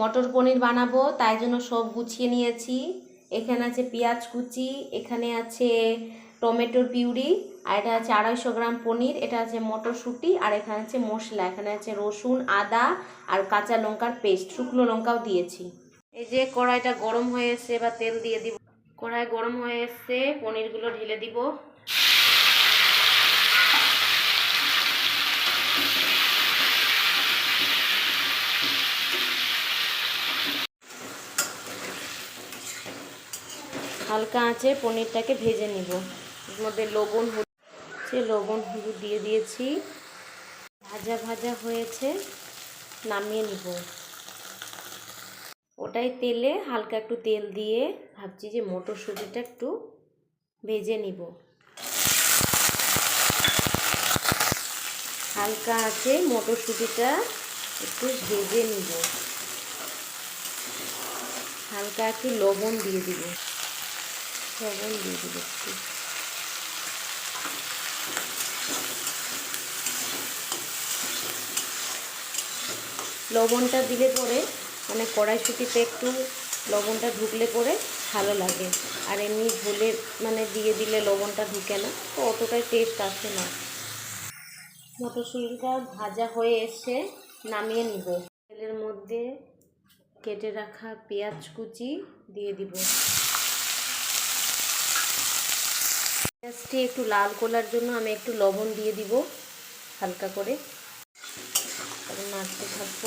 মটর পনির বানাবো, তাই জন্য সব গুছিয়ে নিয়েছি। এখানে আছে পেঁয়াজ কুচি, এখানে আছে টমেটোর পিউরি, আর এটা আছে আড়াইশো গ্রাম পনির, এটা আছে মটরশুঁটি, আর এখানে আছে মশলা, এখানে আছে রসুন, আদা, আর কাঁচা লঙ্কার পেস্ট, শুকনো লঙ্কাও দিয়েছি। এই যে কড়াইটা গরম হয়ে এসছে, এবার তেল দিয়ে দিব। কড়াই গরম হয়ে এসছে, পনিরগুলো ঢেলে দিব। হালকা আঁচে পনিরটাকে ভেজে নিব। এর মধ্যে লবণ সে লবণ, হলুদ দিয়ে দিয়েছি। ভাজা ভাজা হয়েছে, নামিয়ে নিব। ওটাই তেলে হালকা একটু তেল দিয়ে ভাবছি যে মটরশুঁটিটা একটু ভেজে নিব। হালকা আছে মটরশুঁটিটা একটু ভেজে নিব। হালকা একটু লবণ দিয়ে দিব। লবণ দিয়ে দিব একটু লবণটা দিলে পরে মানে কড়াইশুটিতে একটু লবণটা ঢুকলে পরে ভালো লাগে। আর এমনি ঝোলে মানে দিয়ে দিলে লবণটা ঢুকে না, তো অতটাই টেস্ট আসে না। মটরশুঁটিটা ভাজা হয়ে এসে নামিয়ে নিব। তেলের মধ্যে কেটে রাখা পেঁয়াজ কুচি দিয়ে দিব। পেঁয়াজটি একটু লাল করার জন্য আমি একটু লবণ দিয়ে দিব, হালকা করে। নাড়তে থাকব।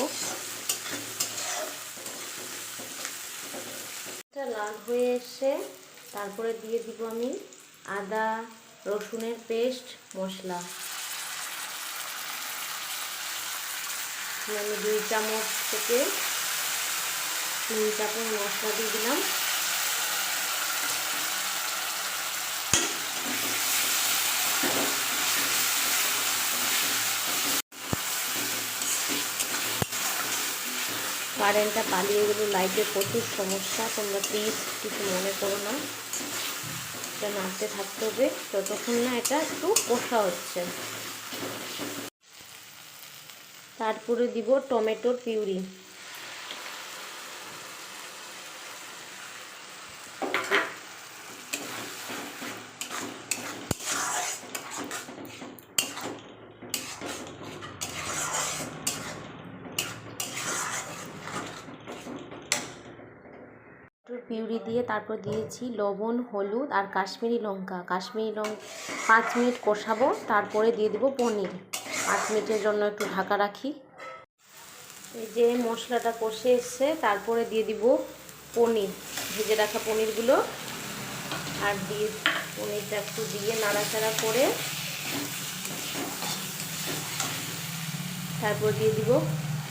লাল হয়ে এসে তারপরে দিয়ে দিব আমি আদা, রসুনের পেস্ট, মশলা। আমি দুই চামচ থেকে তিন চামচ মশলা দিয়ে দিলাম। কারেন্টটা পালিয়ে গেলো লাইটের প্রচুর সমস্যা, তোমরা প্লিজ কিছু মনে করো না। এটা নাড়তে থাকতে হবে ততক্ষণ না এটা একটু কষা হচ্ছে। তারপরে দিব টমেটোর পিউরি। পিউরি দিয়ে তারপর দিয়েছি লবণ, হলুদ আর কাশ্মীরি লঙ্কা। কাশ্মীরি লঙ্কা পাঁচ মিনিট কষাবো, তারপরে দিয়ে দেবো পনির। পাঁচ মিনিটের জন্য একটু ঢাকা রাখি। এই যে মশলাটা কষে এসছে, তারপরে দিয়ে দিব পনির। ভেজে রাখা পনিরগুলো। আর দিয়ে পনিরটা একটু দিয়ে নাড়াচাড়া করে তারপর দিয়ে দিব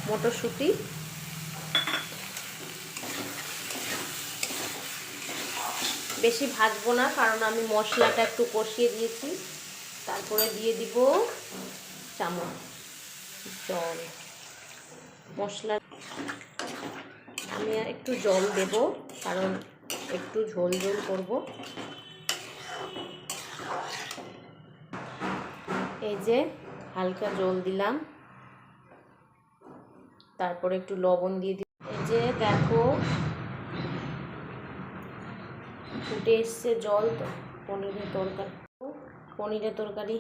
মটরশুঁটি। বেশি ভাজবো না, কারণ আমি মশলাটা একটু কষিয়ে দিয়েছি। তারপরে দিয়ে দিব চামচ, জল। মশলা আমি একটু জল দেব, কারণ একটু ঝোল ঝোল করব। এই যে হালকা জল দিলাম। তারপরে একটু লবণ দিয়ে দিই এই যে দেখো ফুটে এসছে জল তো, পনিরের তরকারি। পনিরের তরকারি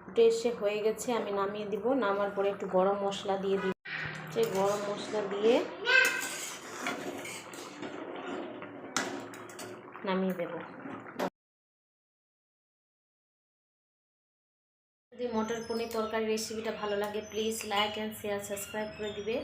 ফুটে এসে হয়ে গেছে, আমি নামিয়ে দিব, নামার পরে একটু গরম মশলা দিয়ে দিব। সে গরম মশলা দিয়ে নামিয়ে দেব। যদি মটর পনির তরকারি রেসিপিটা ভালো লাগে please like and share subscribe করে দিবে।